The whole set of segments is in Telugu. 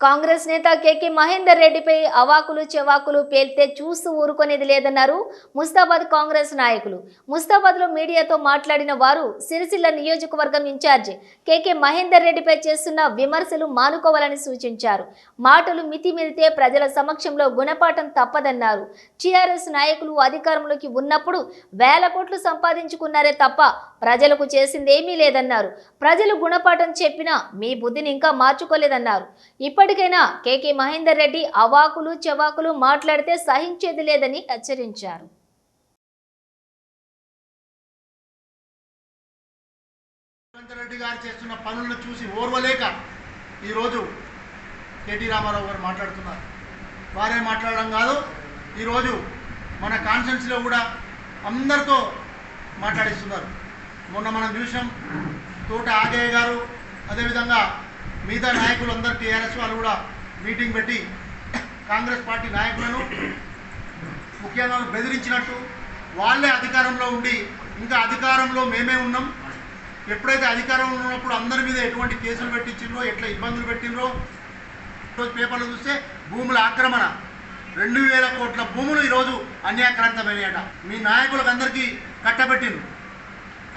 కాంగ్రెస్ నేత కేకే మహేందర్ రెడ్డిపై అవాకులు చెవాకులు పేల్తే చూస్తూ ఊరుకునేది లేదన్నారు ముస్తాబాద్ కాంగ్రెస్ నాయకులు. ముస్తాబాద్లో మీడియాతో మాట్లాడిన వారు సిరిసిల్ల నియోజకవర్గం ఇన్ఛార్జ్ కేకే మహేందర్ రెడ్డిపై చేస్తున్న విమర్శలు మానుకోవాలని సూచించారు. మాటలు మితిమిరితే ప్రజల సమక్షంలో గుణపాఠం తప్పదన్నారు. టీఆర్ఎస్ నాయకులు అధికారంలోకి ఉన్నప్పుడు వేల కోట్లు సంపాదించుకున్నారే తప్ప ప్రజలకు చేసిందేమీ లేదన్నారు. ప్రజలు గుణపాఠం చెప్పినా మీ బుద్ధిని ఇంకా మార్చుకోలేదన్నారు. ఇప్పటి ఇప్పటికైనా కేకే మహేందర్ రెడ్డి అవాకులు చెవాకులు మాట్లాడితే సహించేది లేదని హెచ్చరించారు. రెడ్డి గారు చేస్తున్న పనులను చూసి ఓర్వలేక ఈరోజు కేటీ రామారావు గారు మాట్లాడుతున్నారు. వారే మాట్లాడడం కాదు ఈరోజు మన కాన్ఫరెన్స్లో కూడా అందరితో మాట్లాడిస్తున్నారు. మొన్న మనం చూసాం తోట ఆగయ్య గారు అదేవిధంగా మిగతా నాయకులు అందరు టీఆర్ఎస్ వాళ్ళు కూడా మీటింగ్ పెట్టి కాంగ్రెస్ పార్టీ నాయకులను ముఖ్యంగా బెదిరించినట్టు వాళ్ళే అధికారంలో ఉండి ఇంకా అధికారంలో మేమే ఉన్నాం. ఎప్పుడైతే అధికారంలో ఉన్నప్పుడు అందరి మీద ఎటువంటి కేసులు పెట్టించిండ్రో ఎట్లా ఇబ్బందులు పెట్టిండ్రో ఈరోజు పేపర్లు చూస్తే భూముల ఆక్రమణ. రెండు వేల కోట్ల భూములు ఈరోజు అన్యాక్రాంతమైనాయట. మీ నాయకులకు అందరికీ కట్టబెట్టిండ్రు.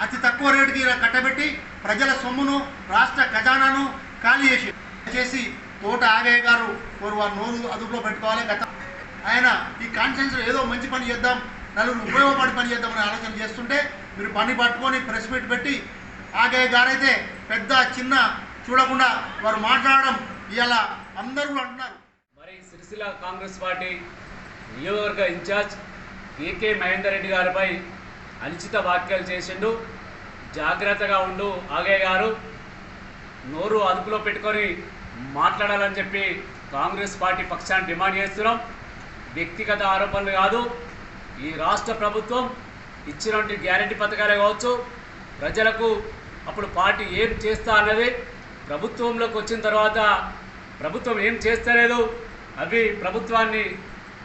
అతి తక్కువ రేటుకి ఇలా కట్టబెట్టి ప్రజల సొమ్మును రాష్ట్ర ఖజానాను ఖాళీ చేసి చేసి తోట ఆగయ్య గారు వారు వారి నోరు అదుపులో పెట్టుకోవాలి గత ఆయన ఈ కాన్ఫరెన్స్ ఏదో మంచి పని చేద్దాం నలుగురు ఉపయోగపడి పని చేద్దామని ఆలోచన చేస్తుంటే మీరు పని పట్టుకొని ప్రెస్ మీట్ పెట్టి ఆగయ్య గారైతే పెద్ద చిన్న చూడకుండా వారు మాట్లాడడం ఇవాళ అందరూ కూడా అంటున్నారు. మరి సిరిసిల్ల కాంగ్రెస్ పార్టీ నియోజకవర్గ ఇన్ఛార్జ్ కేకే మహేందర్ రెడ్డి గారిపై అనుచిత వ్యాఖ్యలు చేసిండు. జాగ్రత్తగా ఉండు ఆగయ్య గారు. నోరు అదుపులో పెట్టుకొని మాట్లాడాలని చెప్పి కాంగ్రెస్ పార్టీ పక్షాన్ని డిమాండ్ చేస్తున్నాం. వ్యక్తిగత ఆరోపణలు కాదు ఈ రాష్ట్ర ప్రభుత్వం ఇచ్చినటువంటి గ్యారంటీ పథకాలే కావచ్చు ప్రజలకు అప్పుడు పార్టీ ఏం చేస్తా అన్నది ప్రభుత్వంలోకి వచ్చిన తర్వాత ప్రభుత్వం ఏం చేస్తలేదు అవి ప్రభుత్వాన్ని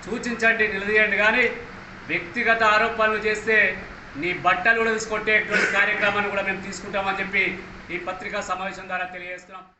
సూచించండి నిలదీయండి. కానీ వ్యక్తిగత ఆరోపణలు చేస్తే నీ బట్టలు కూడా తీసుకొట్టేటువంటి కార్యక్రమాన్ని కూడా మేము తీసుకుంటామని చెప్పి ఈ పత్రికా సమావేశం ద్వారా తెలియజేస్తున్నాం.